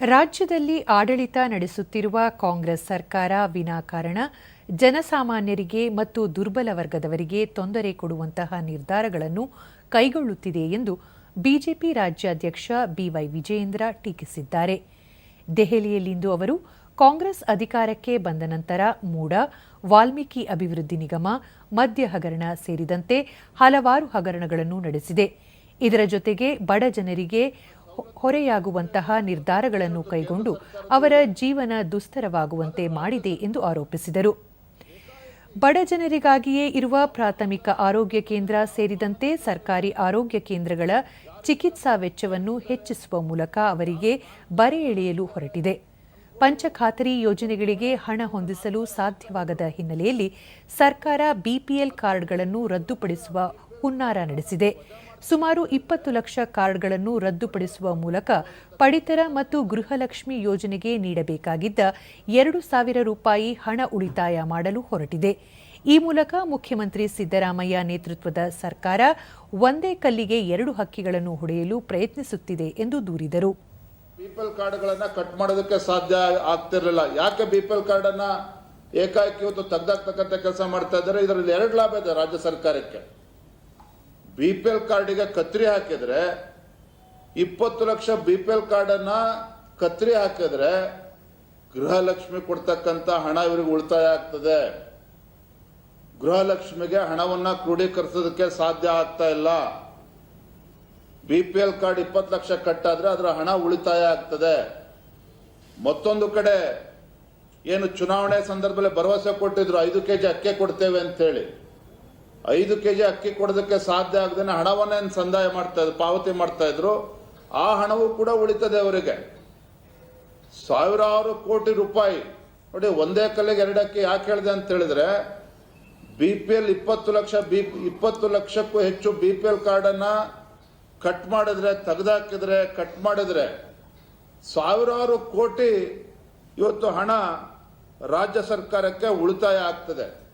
ರಾಜ್ಯದಲ್ಲಿ ಆಡಳಿತ ನಡೆಸುತ್ತಿರುವ ಕಾಂಗ್ರೆಸ್ ಸರ್ಕಾರ ವಿನಾಕಾರಣ ಜನಸಾಮಾನ್ಯರಿಗೆ ಮತ್ತು ದುರ್ಬಲ ವರ್ಗದವರಿಗೆ ತೊಂದರೆ ಕೊಡುವಂತಹ ನಿರ್ಧಾರಗಳನ್ನು ಕೈಗೊಳ್ಳುತ್ತಿದೆ ಎಂದು ಬಿಜೆಪಿ ರಾಜ್ಯಾಧ್ಯಕ್ಷ ಬಿವೈ ವಿಜಯೇಂದ್ರ ಟೀಕಿಸಿದ್ದಾರೆ. ದೆಹಲಿಯಲ್ಲಿಂದು ಅವರು ಕಾಂಗ್ರೆಸ್ ಅಧಿಕಾರಕ್ಕೆ ಬಂದ ನಂತರ ಮೂಡ, ವಾಲ್ಮೀಕಿ ಅಭಿವೃದ್ಧಿ ನಿಗಮ, ಮದ್ಯ ಹಗರಣ ಸೇರಿದಂತೆ ಹಲವಾರು ಹಗರಣಗಳನ್ನು ನಡೆಸಿದೆ. ಇದರ ಜೊತೆಗೆ ಬಡ ಜನರಿಗೆ ಹೊರೆಯಾಗುವಂತಹ ನಿರ್ಧಾರಗಳನ್ನು ಕೈಗೊಂಡು ಅವರ ಜೀವನ ದುಸ್ತರವಾಗುವಂತೆ ಮಾಡಿದೆ ಎಂದು ಆರೋಪಿಸಿದರು. ಬಡ ಜನರಿಗಾಗಿಯೇ ಇರುವ ಪ್ರಾಥಮಿಕ ಆರೋಗ್ಯ ಕೇಂದ್ರ ಸೇರಿದಂತೆ ಸರ್ಕಾರಿ ಆರೋಗ್ಯ ಕೇಂದ್ರಗಳ ಚಿಕಿತ್ಸಾ ವೆಚ್ಚವನ್ನು ಹೆಚ್ಚಿಸುವ ಮೂಲಕ ಅವರಿಗೆ ಬರೆ ಎಳೆಯಲು ಹೊರಟಿದೆ. ಪಂಚಖಾತರಿ ಯೋಜನೆಗಳಿಗೆ ಹಣ ಹೊಂದಿಸಲು ಸಾಧ್ಯವಾಗದ ಹಿನ್ನೆಲೆಯಲ್ಲಿ ಸರ್ಕಾರ ಬಿಪಿಎಲ್ ಕಾರ್ಡ್ಗಳನ್ನು ರದ್ದುಪಡಿಸುವ ಹುನ್ನಾರ ನಡೆಸಿದೆ. ಸುಮಾರು ಇಪ್ಪತ್ತು ಲಕ್ಷ ಕಾರ್ಡ್ಗಳನ್ನು ರದ್ದುಪಡಿಸುವ ಮೂಲಕ ಪಡಿತರ ಮತ್ತು ಗೃಹಲಕ್ಷ್ಮಿ ಯೋಜನೆಗೆ ನೀಡಬೇಕಾಗಿದ್ದ ಎರಡು ಸಾವಿರ ರೂಪಾಯಿ ಹಣ ಉಳಿತಾಯ ಮಾಡಲು ಹೊರಟಿದೆ. ಈ ಮೂಲಕ ಮುಖ್ಯಮಂತ್ರಿ ಸಿದ್ದರಾಮಯ್ಯ ನೇತೃತ್ವದ ಸರ್ಕಾರ ಒಂದೇ ಕಲ್ಲಿಗೆ ಎರಡು ಹಕ್ಕಿಗಳನ್ನು ಹೊಡೆಯಲು ಪ್ರಯತ್ನಿಸುತ್ತಿದೆ ಎಂದು ದೂರಿದರು. ಬಿಪಿಎಲ್ ಕಾರ್ಡ್ಗಳನ್ನ ಕಟ್ ಮಾಡೋದಕ್ಕೆ ಸಾಧ್ಯ ಆಗ್ತಿರಲಿಲ್ಲ. ಯಾಕೆ ಬಿಪಿಎಲ್ ಕಾರ್ಡ್ ಅನ್ನ ಏಕಾಏಕಿ ಇವತ್ತು ತೆಗ್ದಾಕ್ತಕ್ಕಂಥ ಕೆಲಸ ಮಾಡ್ತಾ ಇದ್ದಾರೆ? ಇದರಲ್ಲಿ ಎರಡು ಲಾಭ ಇದೆ ರಾಜ್ಯ ಸರ್ಕಾರಕ್ಕೆ. ಬಿಪಿಎಲ್ ಕಾರ್ಡಿಗೆ ಕತ್ರಿ ಹಾಕಿದ್ರೆ ಇಪ್ಪತ್ತು ಲಕ್ಷ ಬಿ ಪಿ ಎಲ್ ಕಾರ್ಡನ್ನು ಕತ್ರಿ ಹಾಕಿದ್ರೆ ಗೃಹಲಕ್ಷ್ಮಿ ಕೊಡ್ತಕ್ಕಂಥ ಹಣ ಇವರಿಗೆ ಉಳಿತಾಯ ಆಗ್ತದೆ. ಗೃಹಲಕ್ಷ್ಮಿಗೆ ಹಣವನ್ನ ಕ್ರೋಢೀಕರಿಸೋದಕ್ಕೆ ಸಾಧ್ಯ ಆಗ್ತಾ ಇಲ್ಲ. ಬಿ ಪಿ ಎಲ್ ಕಾರ್ಡ್ ಇಪ್ಪತ್ತು ಲಕ್ಷ ಕಟ್ಟಾದ್ರೆ ಅದರ ಹಣ ಉಳಿತಾಯ ಆಗ್ತದೆ. ಮತ್ತೊಂದು ಕಡೆ ಏನು ಚುನಾವಣೆ ಸಂದರ್ಭದಲ್ಲಿ ಭರವಸೆ ಕೊಟ್ಟಿದ್ರು ಐದು ಕೆಜಿ ಅಕ್ಕಿ ಕೊಡ್ತೇವೆ ಅಂತೇಳಿ ಐದು ಕೆ ಜಿ ಅಕ್ಕಿ ಕೊಡೋದಕ್ಕೆ ಸಾಧ್ಯ ಆಗದೇನೆ ಹಣವನ್ನೇನು ಸಂದಾಯ ಮಾಡ್ತಾ ಇದ್ರು, ಪಾವತಿ ಮಾಡ್ತಾ ಇದ್ರು, ಆ ಹಣವೂ ಕೂಡ ಉಳಿತದೆ ಅವರಿಗೆ. ಸಾವಿರಾರು ಕೋಟಿ ರೂಪಾಯಿ. ನೋಡಿ, ಒಂದೇ ಕಲ್ಲಿಗೆ ಎರಡು ಅಕ್ಕಿ ಯಾಕೆ ಹೇಳಿದೆ ಅಂತ ಹೇಳಿದ್ರೆ ಬಿ ಪಿ ಎಲ್ ಇಪ್ಪತ್ತು ಲಕ್ಷ ಬಿ ಇಪ್ಪತ್ತು ಲಕ್ಷಕ್ಕೂ ಹೆಚ್ಚು ಬಿ ಪಿ ಎಲ್ ಕಾರ್ಡನ್ನ ಕಟ್ ಮಾಡಿದ್ರೆ, ತೆಗೆದಾಕಿದ್ರೆ, ಕಟ್ ಮಾಡಿದ್ರೆ ಸಾವಿರಾರು ಕೋಟಿ ಇವತ್ತು ಹಣ ರಾಜ್ಯ ಸರ್ಕಾರಕ್ಕೆ ಉಳಿತಾಯ ಆಗ್ತದೆ.